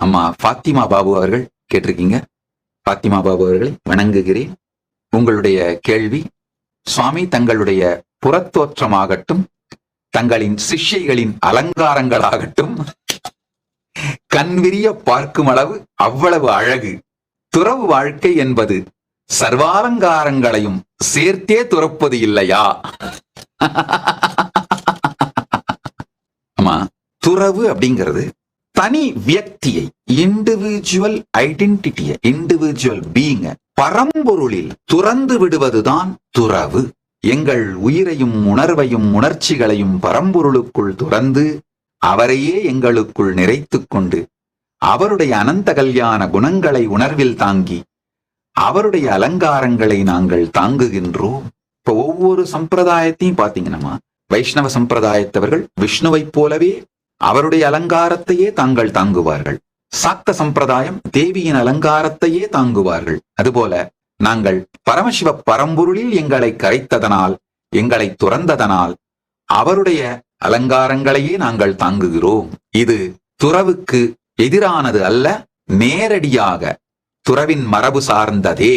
அம்மா ஃபாத்திமா பாபு அவர்கள் கேட்டிருக்கீங்க. ஃபாத்திமா பாபு அவர்களை வணங்குகிறேன். உங்களுடைய கேள்வி சுவாமி தங்களுடைய புறத்தோற்றமாகட்டும் தங்களின் சிஷ்யைகளின் அலங்காரங்களாகட்டும் கண்விரிய பார்க்கும் அளவு அவ்வளவு அழகு. துறவு வாழ்க்கை என்பது சர்வாலங்காரங்களையும் சேர்த்தே துறப்பது இல்லையா? ஆமா துறவு அப்படிங்கிறது தனி வியக்தியை இண்டிவிஜுவல் ஐடென்டிட்டியை இண்டிவிஜுவல் பீங்க பரம்பொருளில் துறந்து விடுவதுதான் துறவு. எங்கள் உயிரையும் உணர்வையும் உணர்ச்சிகளையும் பரம்பொருளுக்குள் துறந்து அவரையே எங்களுக்குள் நிறைத்துக் கொண்டு அவருடைய அனந்த கல்யாண குணங்களை உணர்வில் தாங்கி அவருடைய அலங்காரங்களை நாங்கள் தாங்குகின்றோம். இப்ப ஒவ்வொரு சம்பிரதாயத்தையும் பாத்தீங்கன்னா வைஷ்ணவ சம்பிரதாயத்தவர்கள் விஷ்ணுவைப் போலவே அவருடைய அலங்காரத்தையே தாங்கள் தாங்குவார்கள். சாக்த சம்பிரதாயம் தேவியின் அலங்காரத்தையே தாங்குவார்கள். அதுபோல நாங்கள் பரமசிவ பரம்பொருளில் எங்களை கரைத்ததனால் எங்களை துறந்ததனால் அவருடைய அலங்காரங்களையே நாங்கள் தாங்குகிறோம். இது துறவுக்கு எதிரானது அல்ல நேரடியாக துறவின் மரபு சார்ந்ததே.